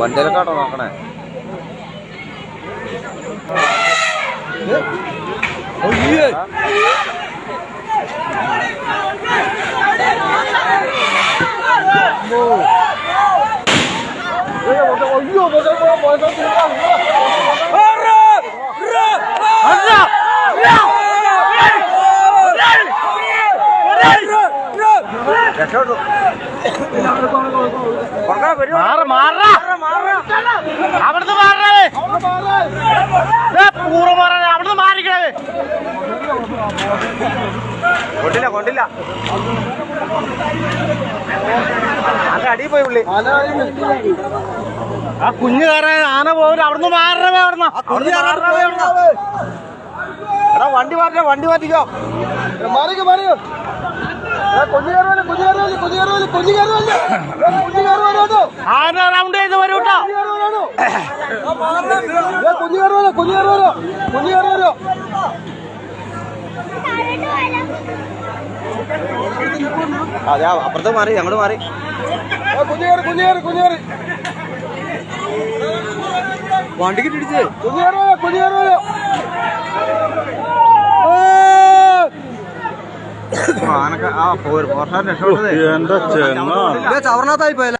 വണ്ടിയിലൊക്കെ നോക്കണേ അവിടുന്ന് മാറണേ പൂർവ മാറണേ അവിടുന്ന് മാറിക്കണേ കൊണ്ടില്ല കൊണ്ടില്ല. അത് അടിയിൽ പോയി പുള്ളി. ആ കുഞ്ഞു കയറാൻ ആന പോകില്ല അവിടുന്ന് മാറണമേ അവിടുന്ന്. എടാ വണ്ടി മാറ്റിയോ വണ്ടി മാറ്റിക്കോ. മാറിക്കോ മാറിയോ കൊഞ്ഞു കയറുവല്ലേ ആന റൗണ്ട് ചെയ്ത് വരൂ കേട്ടോ കുഞ്ഞു കയറുവാനോ കുഞ്ഞു കയറുവാനോ കുഞ്ഞു കയറുവാനോ അതെ അപ്പുറത്ത് മാറി അങ്ങോട്ട് മാറി. വണ്ടിക്ക് കയറി കുഞ്ഞു കയറി കുഞ്ഞു കയറി വണ്ടിക്ക് ഇടിച്ച്. കുഞ്ഞു കയറുവാനോ ചവർണത്തായി പോയല്ലേ